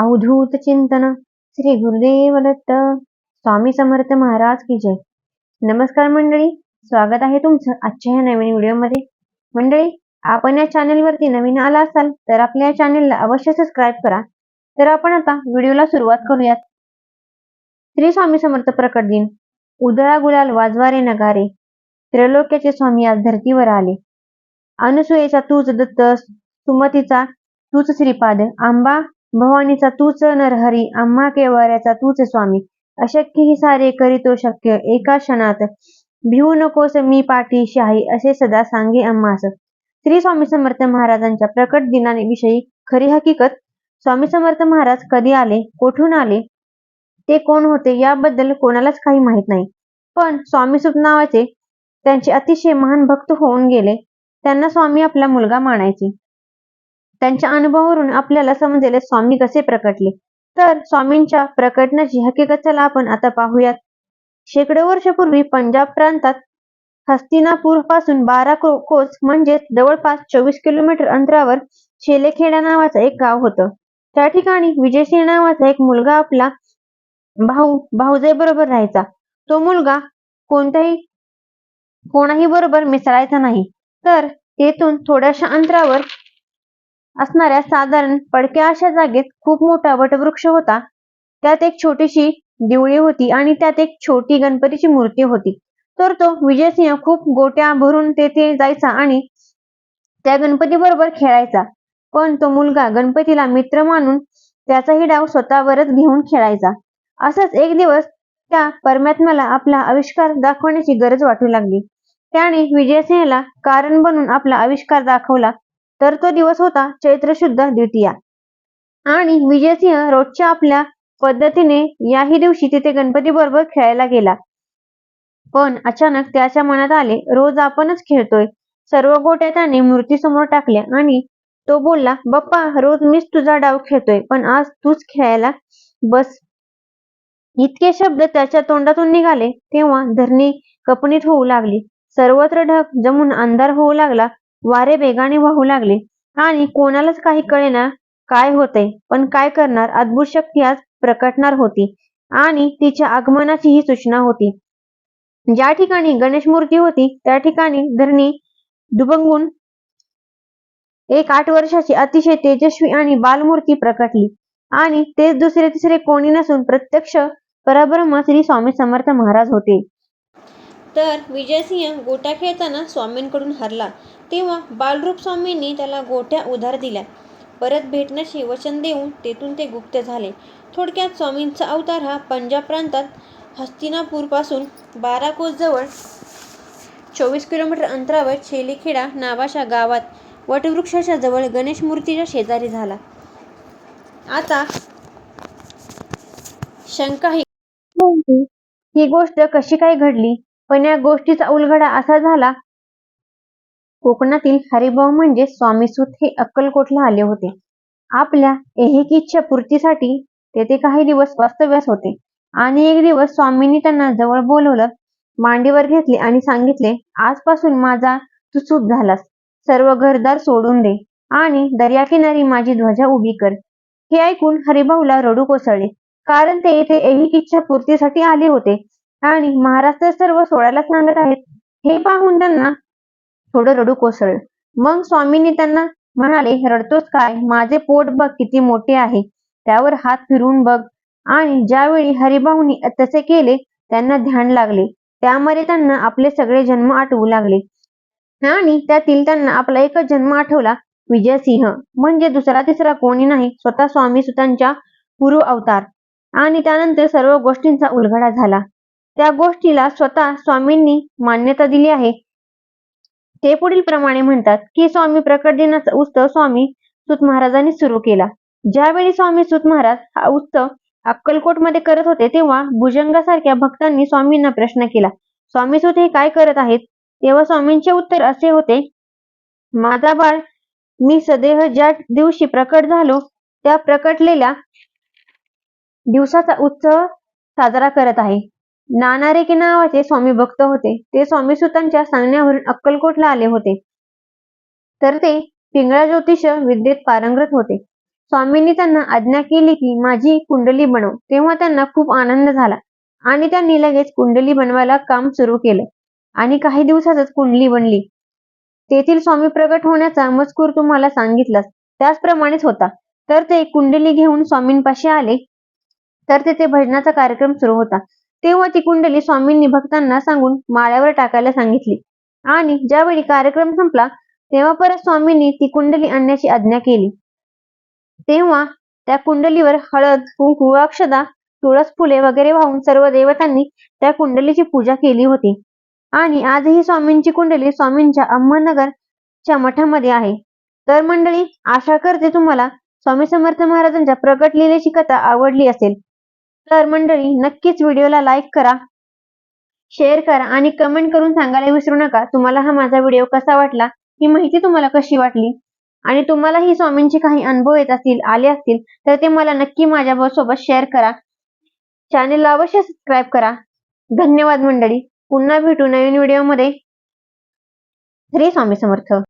अवधूत चिंतन श्री गुरुदेव दत्त स्वामी समर्थ महाराज की जय. नमस्कार मंडळी स्वागत आहे तुमचं आजच्या या नवीन व्हिडिओमध्ये. मंडळी आपण या चॅनेलवरती नवीन आला असाल तर आपल्या या चॅनेलला अवश्य सबस्क्राईब करा. तर आपण आता व्हिडिओला सुरुवात करूयात. श्री स्वामी समर्थ प्रकट दिन. उदळा गुलाल वाजवारे नगारे. त्रैलोक्याचे स्वामी आज धर्तीवर आले. अनुसूयेचा तूच दत्त सुमतीचा तूच श्रीपाद आंबा भवानीचा तूच नरहरी आम्हा केवाऱ्याचा तूच स्वामी. अशक्य ही सारे करीतो शक्य एका क्षणात. भिवू नकोस मी पाठी शाही असे सदा सांगे अम्मास श्री स्वामी समर्थ महाराजांच्या प्रकट दिनाविषयी खरी हकीकत स्वामी समर्थ महाराज कधी आले कोठून आले ते कोण होते याबद्दल कोणालाच काही माहीत नाही. पण स्वामी सुत नावाचे त्यांचे अतिशय महान भक्त होऊन गेले. त्यांना स्वामी आपला मुलगा मानायचे. त्यांच्या अनुभवावरून आपल्याला समजेल स्वामी कसे प्रकटले. तर स्वामींच्या प्रकटण्याची हकीकत चला आपण आता पाहूयात. शेकडो वर्षपूर्वी पंजाब प्रांतात हस्तिनापूरपासून बारा कोस म्हणजे जवळपास चोवीस किलोमीटर अंतरावर शेलेखेडा नावाचं एक गाव होतं. त्या ठिकाणी विजयसिंह नावाचा एक मुलगा आपला भाऊ भाऊजाई बरोबर राहायचा. तो मुलगा कोणत्याही कोणाही बरोबर मिसळायचा नाही. तर तेथून थोड्याशा अंतरावर असणाऱ्या साधारण पडक्या अशा जागेत खूप मोठा वटवृक्ष होता. त्यात एक छोटीशी दिवळी होती आणि त्यात एक छोटी गणपतीची मूर्ती होती. तर तो विजयसिंह खूप गोट्या भरून तेथे जायचा आणि त्या गणपती बरोबर खेळायचा. पण तो मुलगा गणपतीला मित्र मानून त्याचाही डाव स्वतःवरच घेऊन खेळायचा. असंच एक दिवस त्या परमात्म्याला आपला आविष्कार दाखवण्याची गरज वाटू लागली. त्याने विजयसिंहला कारण बनून आपला आविष्कार दाखवला. तर तो दिवस होता चैत्र शुद्ध द्वितीया. आणि विजयसिंह रोजच्या आपल्या पद्धतीने याही दिवशी तिथे गणपती बरोबर खेळायला गेला. पण अचानक त्याच्या मनात आले रोज आपणच खेळतोय. सर्व गोट्या त्याने मूर्ती समोर टाकल्या आणि तो बोलला बाप्पा रोज मीच तुझा डाव खेळतोय पण आज तूच खेळायला बस. इतके शब्द त्याच्या तोंडातून निघाले तेव्हा धरणी कपणीत होऊ लागली. सर्वत्र ढग जमून अंधार होऊ लागला. वारे वेगाने वाहू लागले. आणि कोणालाच काही कळेना काय होते पण काय करणार? अद्भुत शक्ती आज प्रकटणार होती. आणि तिच्या आगमनाची ही सूचना होती. ज्या ठिकाणी गणेश मूर्ती होती त्या ठिकाणी धरणी दुबंगून एक आठ वर्षाची अतिशय तेजस्वी आणि बालमूर्ती प्रकटली. आणि तेच दुसरे तिसरे कोणी नसून प्रत्यक्ष परब्रह्म श्री स्वामी समर्थ महाराज होते. तर विजयसिंह गोट्या खेळताना स्वामींकडून हरला. तेव्हा बालरूप स्वामींनी त्याला गोट्या उधार दिल्या. परत भेटण्याचे वचन देऊन तेथून ते गुप्त झाले. थोडक्यात स्वामींचा अवतार हा पंजाब प्रांतात हस्तिनापूरपासून बारा कोस जवळ चोवीस किलोमीटर अंतरावर छेलीखेडा नावाच्या गावात वटवृक्षाच्या जवळ गणेश मूर्तीच्या शेजारी झाला. आता शंका ही ही गोष्ट कशी काय घडली? पण या गोष्टीचा उलगडा असा झाला कोकणातील हरिभाऊ म्हणजे स्वामीसूत हे अक्कलकोटला आले होते. आपल्या एहिकीच्या इच्छा पूर्तीसाठी तेथे काही दिवस वास्तव्यास होते. आणि एक दिवस स्वामींनी त्यांना जवळ बोलवलं मांडीवर घेतले आणि सांगितले आजपासून माझा तू सूत झालास. सर्व घरदार सोडून दे आणि दर्याकिनारी माझी ध्वजा उभी कर. हे ऐकून हरिभाऊला रडू कोसळले कारण ते येथे ऐहिक इच्छा पूर्तीसाठी आले होते. आणि महाराष्ट्र सर्व सोडायला सांगत आहेत. हे पाहून त्यांना थोडं रडू कोसळलं. मग स्वामींनी त्यांना म्हणाले रडतोस काय? माझे पोट बघ किती मोठे आहे. त्यावर हात फिरून बघ. आणि ज्यावेळी हरिभाऊनी तसे केले त्यांना ध्यान लागले. त्यामध्ये त्यांना आपले सगळे जन्म आठवू लागले. आणि त्यातील त्यांना आपला एकच जन्म आठवला विजयसिंह. म्हणजे दुसरा तिसरा कोणी नाही स्वतः स्वामी सुतांच्या पूर्व अवतार. आणि त्यानंतर सर्व गोष्टींचा उलगडा झाला. त्या गोष्टीला स्वतः स्वामींनी मान्यता दिली आहे. ते पुढील प्रमाणे म्हणतात की स्वामी प्रकट दिनाचा उत्सव स्वामी सुत महाराजांनी सुरू केला. ज्यावेळी स्वामी सुत महाराज हा उत्सव अक्कलकोटमध्ये करत होते तेव्हा भुजंगासारख्या भक्तांनी स्वामींना प्रश्न केला. स्वामी सुत हे काय करत आहेत? तेव्हा स्वामींचे उत्तर असे होते माझा बाळ मी सदैव ज्या दिवशी प्रकट झालो त्या प्रकटलेल्या दिवसाचा उत्सव साजरा करत आहे. नानारेके नावाचे स्वामी भक्त होते. ते स्वामी सुतांच्या सांगण्यावरून अक्कलकोटला आले होते. तर ते पिंगळा ज्योतिष विद्येत पारंगत होते. स्वामींनी त्यांना आज्ञा केली की माझी कुंडली बनव. तेव्हा त्यांना खूप आनंद झाला आणि त्यांनी लगेच कुंडली बनवायला काम सुरू केलं आणि काही दिवसातच कुंडली बनली. तेथील स्वामी प्रगट होण्याचा मजकूर तुम्हाला सांगितलास. त्याचप्रमाणेच होता. तर ते कुंडली घेऊन स्वामींपाशी आले. तर तेथे भजनाचा कार्यक्रम सुरू होता. तेव्हा ती कुंडली स्वामींनी भक्तांना सांगून माळ्यावर टाकायला सांगितली. आणि ज्यावेळी कार्यक्रम संपला तेव्हा परत स्वामींनी ती कुंडली आणण्याची आज्ञा केली. तेव्हा त्या कुंडलीवर हळद कुंकू अक्षदा तुळस फुले वगैरे वाहून सर्व देवतांनी त्या कुंडलीची पूजा केली होती. आणि आजही स्वामींची कुंडली स्वामींच्या अहमदनगरच्या मठामध्ये आहे. तर मंडळी आशा करते तुम्हाला स्वामी समर्थ महाराजांच्या प्रगट लिलेची कथा आवडली असेल. तर मंडळी नक्कीच व्हिडिओला लाईक करा शेअर करा आणि कमेंट करून सांगायला विसरू नका. तुम्हाला हा माझा व्हिडिओ कसा वाटला ही माहिती तुम्हाला कशी वाटली आणि तुम्हाला ही स्वामींचे काही अनुभव येत असतील आले असतील तर ते मला नक्की माझ्या सोबत शेअर करा चॅनेलला अवश्य सबस्क्राईब करा. धन्यवाद मंडळी. पुन्हा भेटू नवीन व्हिडिओमध्ये श्री स्वामी समर्थ.